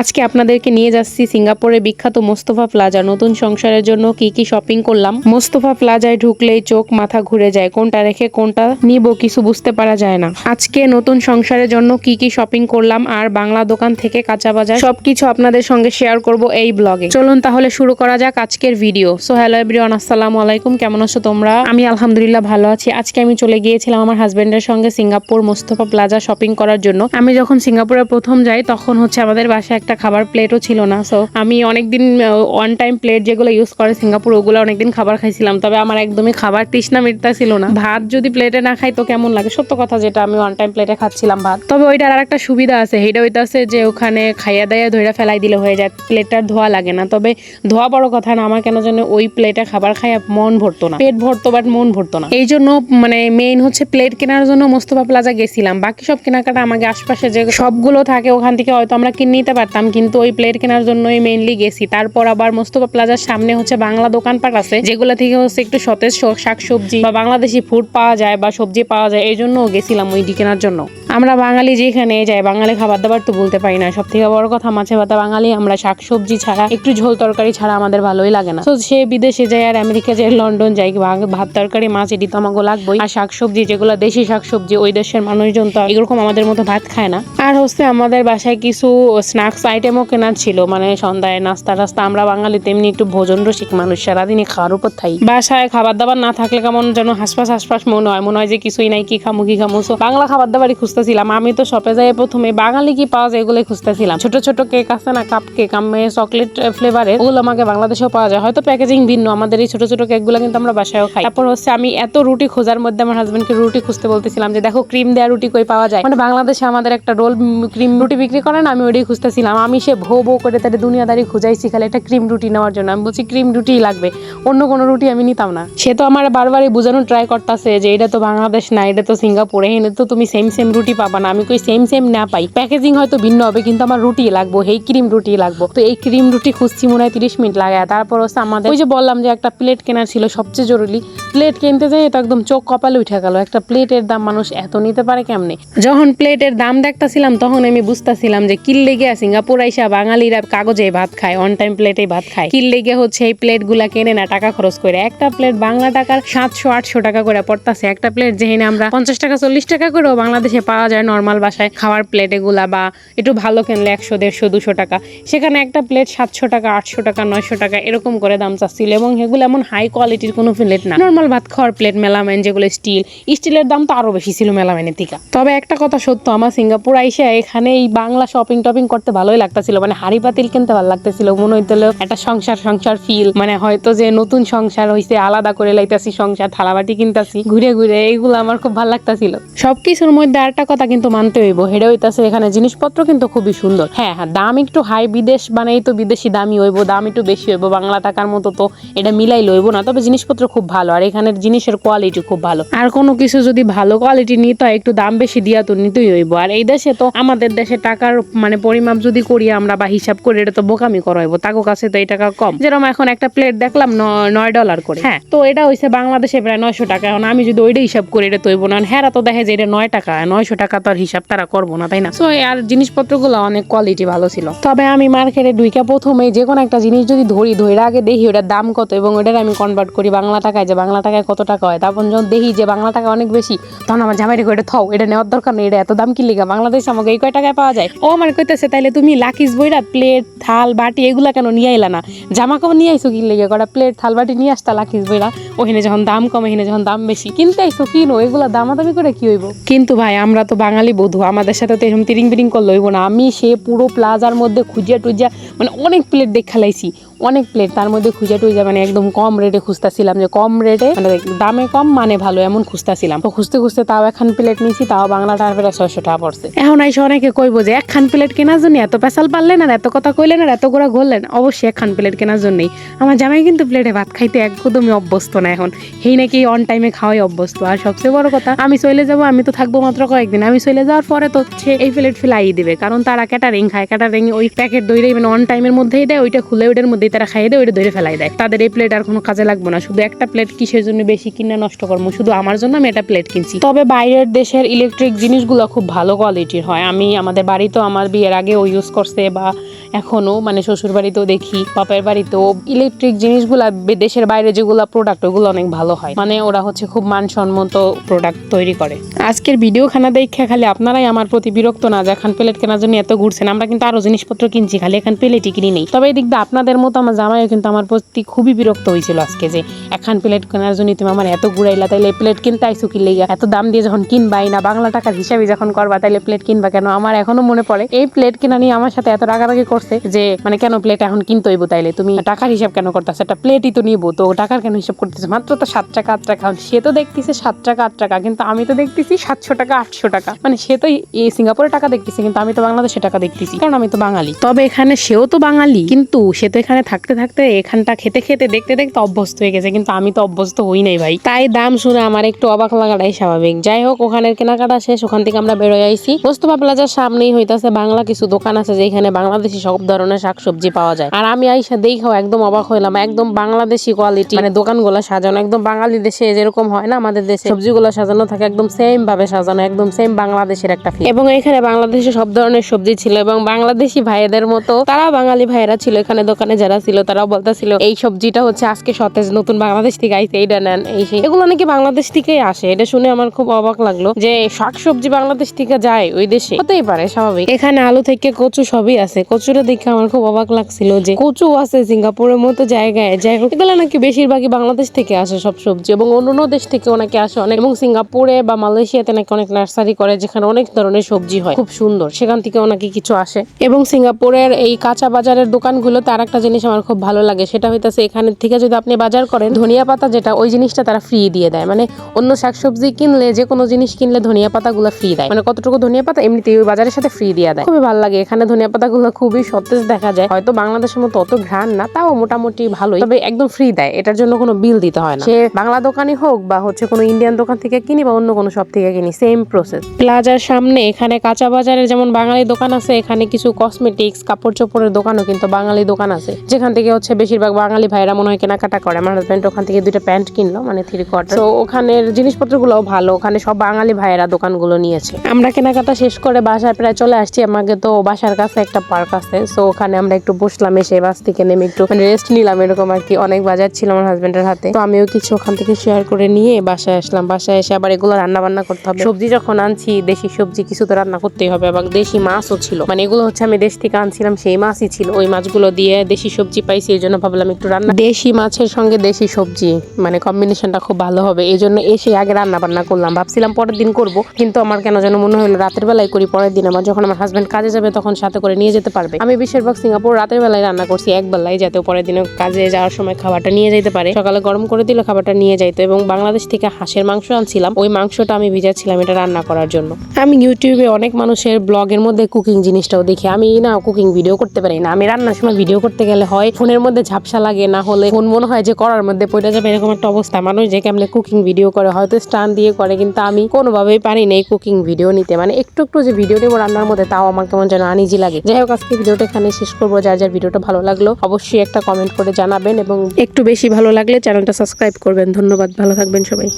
আজকে আপনাদেরকে নিয়ে যাচ্ছি সিঙ্গাপুরের বিখ্যাত মোস্তফা প্লাজা নতুন সংসারের জন্য কি কি শপিং করলাম। মোস্তফা প্লাজায় ঢুকলেই চোখ মাথা ঘুরে যায়, কোনটা রেখে কোনটা নিব কিছু বুঝতে পারা যায় না। আজকে নতুন সংসারের জন্য কি কি শপিং করলাম আর বাংলা দোকান থেকে কাঁচা বাজার সবকিছু আপনাদের সঙ্গে শেয়ার করব এই ব্লগে চলুন তাহলে শুরু করা যাক আজকের ভিডিও সো হ্যালো এভরিওয়ান আসসালামু আলাইকুম, কেমন আছো তোমরা? আমি আলহামদুলিল্লাহ ভালো আছি। আজকে আমি চলে গিয়েছিলাম আমার হাজবেন্ডের সঙ্গে সিঙ্গাপুর মোস্তফা প্লাজা শপিং করার জন্য। আমি যখন সিঙ্গাপুরে প্রথম যাই, তখন হচ্ছে আমাদের বাসায় একটা খাবার প্লেটও ছিল না সো আমি অনেকদিন ওয়ান টাইম প্লেট যেগুলো ইউজ করে সিঙ্গাপুর, ওগুলো অনেকদিন খাবার খাইছিলাম, তবে আমার একদমই খাবার তৃষ্ণা মিটতা ছিল না। ভাত যদি প্লেটে না খাই তো কেমন লাগে? সত্য কথা যেটা, আমি ওয়ান টাইম প্লেটে খাচ্ছিলাম ভাত। তবে ওইটার আর একটা সুবিধা আছে, সেইটা হইতাছে যে ওখানে খাইয়া দাইয়া ধইরা ফেলাই দিলে হয়ে যায় প্লেটটার ধোয়া লাগে না। তবে ধোয়া বড় কথা না, আমার কেন যেন ওই প্লেটে খাবার খাইয়া মন ভরতো না। পেট ভরতো বাট মন ভরতো না। এই জন্য মানে মেইন হচ্ছে প্লেট কেনার জন্য মোস্তফা প্লাজা গেছিলাম। বাকি সব কেনাকাটা আমাকে আশপাশে যে সবগুলো থাকে, ওখান থেকে হয়তো আমরা কিনে নিতে পারতাম, কিন্তু ওই প্লেট কেনার জন্যই মেইনলি গেছি। তারপর আবার মোস্তফা প্লাজার সামনে হচ্ছে বাংলা দোকানপাট আছে, যেগুলো থেকে হচ্ছে একটু সতেজ শাকসবজি বা বাংলাদেশি ফুড পাওয়া যায় বা সবজি পাওয়া যায়, এই জন্যও গেছিলাম ওই কেনার জন্য। আমরা বাঙালি যেখানে যাই, বাঙালি খাবার দাবার তো বলতে পারি না। সব থেকে বড় কথা মাছে ভাতা বাঙালি, আমরা শাকসবজি ছাড়া, একটু ঝোল তরকারি ছাড়া আমাদের ভালোই লাগে না। তো সে বিদেশে যায় আর আমেরিকা যায়, লন্ডন যাই ভাত তরকারি, মাছ, এটি তো আমাকে লাগবেই। আর শাকসবজি, যেগুলো দেশি শাকসবজি, ওই দেশের মানুষজন তো এরকম আমাদের মতো ভাত খায় না। আর হচ্ছে আমাদের বাসায় কিছু স্ন্যাক্স আইটেমও কেনার ছিল। মানে সন্ধ্যায় নাস্তা টাস্তা, আমরা বাঙালি তেমনি একটু ভোজন রসিক মানুষ, সারাদিনই খাওয়ার উপর থাই। বাসায় খাবার দাবার না থাকলে কেমন যেন হাসপাস হাসপাস মনে হয়। মনে হয় যে কিছুই নাই, কি খামু কি খামু। বাংলা খাবার দাবারই খুঁজতেছিলাম। আমি তো শপে যাই প্রথমে বাঙালি কি পাওয়া যায় এগুলোই খুঁজতেছিলাম। ছোট ছোট কেক আছে না কাপ কেক আমি চকলেট ফ্লেভারে ওগুলো আমাকে বাংলাদেশেও পাওয়া যায়। হয়তো প্যাকেজিং ভিন্ন, আমাদের এই ছোট ছোট কেকগুলো কিন্তু আমরা বাসায়ও খাই। তারপর হচ্ছে আমি এত রুটি খোঁজার মধ্যে আমার হাজবেন্ডকে রুটি খুঁজতে বলতেছিলাম যে, দেখো ক্রিম দেওয়া রুটি কই পাওয়া যায়? মানে বাংলাদেশে আমাদের একটা রোল ক্রিম রুটি বিক্রি করে না, আমি ওইটাই খুঁজতেছিলাম। আমি সে ভো ভো করে তাদের দুনিয়াদারি খুঁজাইছি, খালি একটা ক্রিম রুটি নেওয়ার জন্য। আমি বলছি ক্রিম রুটি লাগবে, অন্য কোনো রুটি আমি নিতাম না। সে তো আমার বারবারই বোঝানোর ট্রাই করতেছে যে, এটা তো বাংলাদেশ না, এটা তো সিঙ্গাপুরে এনে তো তুমি সেম সেম রুটি পাবা না। আমি কই সেম সেম না পাই। প্যাকেজিং হয়তো ভিন্ন হবে, কিন্তু আমার রুটি লাগবো এই ক্রিম রুটি লাগবো। তো এই ক্রিম রুটি খুঁজছি, মনে হয় তিরিশ মিনিট লাগে তারপর হচ্ছে আমাদের ওই যে বললাম যে একটা প্লেট কেনার ছিল, সবচেয়ে জরুরি। প্লেট কিনতে যাই তো একদম চোখ কপালে উঠে গেল। একটা প্লেটের দাম মানুষ এত নিতে পারে কেমনে? যখন প্লেটের দাম দেখতাছিলাম, তখন আমি বুঝতাছিলাম যে কিল্লে গিয়া সিঙ্গাপুর আইসা বাঙালিরা কাগজে ভাত খায় অন টাইম প্লেটে ভাত খায়। কিল্লে গিয়ে হচ্ছে এই প্লেটগুলা কেনে না, টাকা খরচ করে। একটা প্লেট বাংলা টাকার সাতশো, আটশো টাকা করে পড়তাছে। একটা প্লেট যেখানে আমরা পঞ্চাশ টাকা, চল্লিশ টাকা করেও বাংলাদেশে পাওয়া যায় নর্মাল বাসায় খাওয়ার প্লেট এগুলা বা একটু ভালো কিনলে একশো, দেড়শো, দুশো টাকা। সেখানে একটা প্লেট সাতশো টাকা, আটশো টাকা, নয়শো টাকা এরকম করে দাম চাচ্ছিল এবং এগুলো এমন হাই কোয়ালিটির কোনো প্লেট না। নর্মাল ভাত খাওয়ার প্লেট মেলামেন যেগুলো স্টিল স্টিলের দাম তো আরও বেশি ছিল মেলামেনের থেকে। তবে একটা কথা সত্য, আমার সিঙ্গাপুর আইসা এখানে এই বাংলা শপিং টপিং করতে ভালোই লাগতেছিল। মানে হাড়ি পাতিল কিনতে ভালো লাগতেছিল। মনে হইতেছিল একটা সংসার সংসার ফিল মানে হয়তো যে নতুন সংসার হইছে, আলাদা করে লাইতাছি, সংসার থালাবাটি কিনতাছি, ঘুরে ঘুরে এইগুলো আমার খুব ভালো লাগতাছিল। সবকিছুর মধ্যে আরেকটা কথা কিন্তু মানতে হইব। হেডে হইতাছে এখানে জিনিসপত্র কিন্তু খুবই সুন্দর। হ্যাঁ হ্যাঁ দাম একটু হাই, বিদেশ বানাই তো বিদেশি দামই হইব, দাম একটু বেশি হইব, বাংলা টাকার মতো তো এটা মিলাই লইব না। তবে জিনিসপত্র খুব ভালো, আর এখানের জিনিসের কোয়ালিটি খুব ভালো। আর কোনো কিছু যদি ভালো কোয়ালিটি নিতে হয়, একটু দাম বেশি দিয়া তো নিতেই হইব। আর এই দেশে তো আমাদের দেশে টাকার মানে পরিমাপ যদি করি আমরা বা হিসাব করি, এটা তো বোকামি করা হইব। তাকো কাছে তো এই টাকা কম। যেরকম এখন একটা প্লেট দেখলাম নয় ডলার করে। হ্যাঁ তো এটা হইছে বাংলাদেশে প্রায় নয়শো টাকা। এখন আমি যদি ওইটা হিসাব করি, এটা তো হইব না। হ্যাঁ তো দেখে যে এটা নয় টাকা, নয়শো টাকা তো আর হিসাব তারা করব না তাই না? তো আর জিনিসপত্রগুলো অনেক কোয়ালিটি ভালো ছিল। তবে আমি মার্কেটে ঢুইকা প্রথমে যে কোনো একটা জিনিস যদি ধরি ধরে আগে দেখি ওটার দাম কত এবং ওটার আমি কনভার্ট করি বাংলা টাকায় যে বাংলা টাকায় কত টাকা হয়। তারপর যখন দেখি যে বাংলা টাকা অনেক বেশি তখন আমার জামাই রেখে এটা থও এটা নেওয়ার দরকার নেই এটা এত দাম কি লিগা? বাংলাদেশে আমাকে এই কয় টাকায় পাওয়া যায়? ও আমার কইতেছে তাইলে তুমি লাকিস বইরা প্লেট থাল বাটি এগুলা কেন নিয়ে আইলা না? জামা কাপড় নিয়ে আইসো কি লেগে? কটা প্লেট থাল বাটি নিয়ে আসতা লাকিস বইরা। ওখানে যখন দাম কম এখানে যখন দাম বেশি। কিনতে আইসো কিনো? এগুলা দামাদামি করে কি হইব? কিন্তু ভাই আমরা তো বাঙালি বধু, আমাদের সাথে তো এরকম তিরিং বিরিং করলে হইব না। আমি সে পুরো প্লাজার মধ্যে খুঁজিয়া টুজিয়া মানে অনেক প্লেট দেখা লাইছি অনেক প্লেট তার মধ্যে খুঁজে টুজে মানে একদম কম রেটে খুঁজতেছিলাম যে কম রেটে মানে দামে কম মানে ভালো এমন খুঁজতেছিলাম। তো খুঁজতে খুঁজতে তাও একখান প্লেট নিয়েছি তাও বাংলা টাকা প্রায় ছয়শো টাকা পড়ছে। এখন আইসা অনেকে কইবো যে, একখান প্লেট কেনার জন্য এত পেশাল পারলেন আর এত কথা কইলেন আর এত গোড়া ঘুরলেন অবশ্যই একখান প্লেট কেনার জন্যই। আমার জামাই কিন্তু প্লেটে ভাত খাইতে একদমই অভ্যস্ত না এখন। সেই নাকি অন টাইমে খাওয়াই অভ্যস্ত। আর সবচেয়ে বড় কথা, আমি চলে যাব, আমি তো থাকব মাত্র কয়েকদিন। আমি চলে যাওয়ার পরে তো হচ্ছে এই প্লেট ফেলাই দিবে। কারণ তারা ক্যাটারিং খায়। ক্যাটারিং ওই প্যাকেট দইটাই মানে অন টাইমের মধ্যেই দেয়, ওইটা খুলে ওইটার মধ্যে দিই তারা খাইয়ে দেয়, ওইটা ধরে ফেলাই দেয়। তাদের এই প্লেট আর কোনো কাজে লাগবে না। শুধু একটা প্লেট কিসের জন্য বেশি কিনে নষ্ট করব? শুধু আমার জন্য আমি একটা প্লেট কিনছি। তবে বাইরের দেশের ইলেকট্রিক জিনিসগুলো খুব ভালো কোয়ালিটির হয়। আমি আমাদের বাড়িতেও আমার বিয়ের আগেও ইউজ করছে বা এখনও মানে শ্বশুর বাড়িতেও দেখি, বাপের বাড়িতেও ইলেকট্রিক জিনিসগুলা দেশের বাইরে যেগুলো প্রোডাক্ট ওগুলো অনেক ভালো হয়। মানে ওরা হচ্ছে খুব মানসম্মত প্রোডাক্ট তৈরি করে। আজকের ভিডিও খানা দেখে খালি আপনারাই আমার প্রতি বিরক্ত না, যে এখন প্লেট কেনার জন্য এত ঘুরছেন। আমরা কিন্তু আরও জিনিসপত্র কিনছি, খালি এখন প্লেটই কিনি নেই। তবে এদিক দিয়ে আপনাদের মতো আমার জামাইও কিন্তু আমার প্রতি খুবই বিরক্ত হয়েছিল আজকে যে এখন প্লেট কেনার জন্য তুমি আমার এত ঘুরাইলা, তাইলে প্লেট কিনতে আইসো কি লেগে? এত দাম দিয়ে যখন কিনবাই না, বাংলা টাকার হিসাবে যখন করবা, তাইলে প্লেট কিনবা কেন? আমার এখনও মনে পড়ে, এই প্লেট কিনা নিয়ে আমার সাথে এত রাগারাগি করছে যে মানে কেন প্লেট এখন কিনতে হইব তাইলে? তুমি টাকার হিসাব কেন করতেছো? একটা প্লেটই তো নিবো, তো টাকার কেন হিসাব করতেছে? মাত্র তো সাত টাকা, আট টাকা সে তো দেখতেছে সাত টাকা, আট টাকা, কিন্তু আমি তো দেখতেছি সাতশো টাকা, আটশো টাকা। মানে সে তো এই সিঙ্গাপুরে টাকা দেখতেছে, কিন্তু আমি তো বাংলাদেশে টাকা দেখতেছি, কারণ আমি তো বাঙালি। তবে এখানে সেও তো বাঙালি, কিন্তু সে তো এখানে থাকতে থাকতে এখানটা খেতে খেতে দেখতে দেখতে অভ্যস্ত হয়ে গেছে, কিন্তু আমি তো অভ্যস্ত হই নাই ভাই। তাই দাম শুনে আমার একটু অবাক লাগাটাই স্বাভাবিক। যাই হোক, ওখানের কেনাকাটা শেষ, ওখান থেকে আমরা বেরোয় আইছি। মোস্তফা প্লাজার সামনেই হইতাছে বাংলা কিছু দোকান আছে যেখানে বাংলাদেশি সব ধরনের শাকসবজি পাওয়া যায়। আর আমি আইসা দেখাও একদম অবাক হইলাম, একদম বাংলাদেশি কোয়ালিটি মানে দোকানগুলো সাজানো, একদম বাঙালি দেশে যেরকম হয় না, আমাদের দেশে সবজিগুলো সাজানো থাকে, একদম সেম ভাবে সাজানো, একদম সেম বাংলাদেশের একটা feel। এবং এখানে বাংলাদেশে সব ধরনের সবজি ছিল, এবং বাংলাদেশি ভাইয়েদের মতো তারা বাঙালি ভাইয়েরা ছিল এখানে দোকানে, যারা ছিল তারাও বলতেছিল, এই সবজিটা হচ্ছে আজকে সতেজ, নতুন বাংলাদেশ থেকে আইছে এইটা নেন, এই সেই। এগুলো নাকি বাংলাদেশ থেকেই আসে, এটা শুনে আমার খুব অবাক লাগল যে শাকসবজি বাংলাদেশ থেকে যায় ওই দেশে। হতেই পারে, স্বাভাবিক। এখানে আলু থেকে কচু সবই আছে, কচুটা দেখে আমার খুব অবাক লাগছিল যে কচু আছে সিঙ্গাপুরের মতো জায়গায়, যাই হোক, এগুলো নাকি বেশিরভাগই বাংলাদেশ থেকে আসে সব সবজি, এবং অন্য অন্য দেশ থেকে নাকি আসে অনেক, এবং সিঙ্গাপুরে বা মালয়েশিয়াতে নাকি অনেক নার্সারি করে, যেখানে অনেক ধরনের সবজি হয়, খুব সুন্দর, সেখান থেকেও নাকি কিছু আসে। এবং সিঙ্গাপুরের এই কাঁচা বাজারের দোকানগুলোতে আর একটা জিনিস আমার খুব ভালো লাগে। সেটা হইতাছে এখানে থেকে যদি আপনি বাজার করেন, ধনিয়া পাতা যেটা, ওই জিনিসটা তারা ফ্রি দিয়ে দেয়। মানে অন্য শাকসবজি কিনলে যে কোনো জিনিস কিনলে ধনিয়া পাতাগুলো ফ্রি দেয়। মানে কতটুকু ধনিয়া পাতা, এমনিতেই ওই বাজারের সাথে ফ্রি দিয়ে দেয়। খুবই ভালো লাগে। এখানে ধনিয়া পাতাগুলো খুবই সতেজ দেখা যায়। হয়তো বাংলাদেশের মতো অত ঘ্রাণ না, তাও মোটামুটি ভালোই। তবে একদম ফ্রি দেয়। এটার জন্য কোনো বিল দিতে হয় না। সে বাংলা দোকানই হোক বা হচ্ছে কোনো ইন্ডিয়ান দোকান থেকে কিনি বা অন্য কোনো শপ থেকে কিনি সেম প্রসেস প্লাজার সামনে এখানে কাঁচা বাজারের যেমন বাঙালি দোকান আছে, এখানে কিছু কসমেটিক্স কাপড় চোপড়ের দোকানও কিন্তু বাঙালি দোকান আছে। যেখান থেকে হচ্ছে বেশিরভাগ বাঙালি ভাইরা মনে হয় কেনাকাটা করে। আমার হাজব্যান্ড ওখান থেকে দুইটা প্যান্ট কিনলো মানে থ্রি কোয়ার্টার তো ওখানের জিনিসপত্রগুলোও ভালো। ওখানে সব বাঙালি ভাইয়েরা দোকানগুলো নিয়েছে। আমরা কেনাকাটা শেষ করে বাসায় প্রায় চলে আসছি। আমাকে তো বাসার কাছে একটা পার্ক আছে। তো ওখানে আমরা একটু বসলাম, এসে বাস থেকে নেমে একটু মানে রেস্ট নিলাম এরকম আর কি। অনেক বাজার ছিল আমার হাজবেন্ডের হাতে। তো আমিও কিছু ওখান থেকে শেয়ার করে নিয়ে বাসায় আসলাম। বাসায় এসে আবার এগুলো রান্না বান্না করতে হবে। সবজি যখন আনছি, দেশি সবজি কিছু তো রান্না করতেই হবে। এবং দেশি মাছও ছিল। মানে এগুলো হচ্ছে আমি দেশ থেকে আনছিলাম, সেই মাছই ছিল। ওই মাছগুলো দিয়ে দেশি সবজি পাইছি, এই জন্য ভাবলাম একটু রান্না দেশি মাছের সঙ্গে দেশি সবজি মানে কম্বিনেশনটা খুব ভালো হবে। এই জন্য এসে আগে রান্না বান্না করলাম। ভাবছিলাম পরের দিন করব, কিন্তু আমার কেন যেন মনে হলো রাতের বেলায় করি, পরের দিন আমার যখন আমার হাজবেন্ড কাজে যাবে তখন সাথে করে নিয়ে যেতে পারবে। আমি বেশিরভাগ সিঙ্গাপুর রাতের বেলায় রান্না করছি এক বেলায় যাতে পরের দিনে কাজে যাওয়ার সময় খাবারটা নিয়ে যেতে পারে। সকালে গরম করে দিলে খাবারটা নিয়ে যাইতো, এবং বাংলাদেশ থেকে হাঁসের মাংস আনছিলাম, ওই মাংসটা আমি ভিজাচ্ছিলাম এটা রান্না করার জন্য। আমি ইউটিউবে অনেক মানুষের ব্লগের মধ্যে কুকিং জিনিসটাও দেখি। আমি না কুকিং ভিডিও করতে পারি না। আমি রান্নার সময় ভিডিও করতে গেলে হয়, ফোনের মধ্যে ঝাপসা লাগে, না হলে ফোন মনে হয় যে করার মধ্যে পড়ে যাবে, এরকম একটা অবস্থা। মানুষ যে কেমনে কুকিং ভিডিও করে, হয়তো স্টান দিয়ে করে, কিন্তু আমি কোনোভাবেই পারি না এই কুকিং ভিডিও নিতে। মানে একটু একটু যে ভিডিও নেব রান্নার মধ্যে, তাও আমার কেমন যেন আনিজি লাগে। যাই হোক, আজকে ভিডিওটা এখানে শেষ করব। যার যার ভিডিওটা ভালো লাগল, অবশ্যই একটা কমেন্ট করে জানাবেন এবং একটু বেশি ভালো লাগলে চ্যানেলটা সাবস্ক্রাইব করবেন। ধন্যবাদ, ভালো থাকবেন সবাই।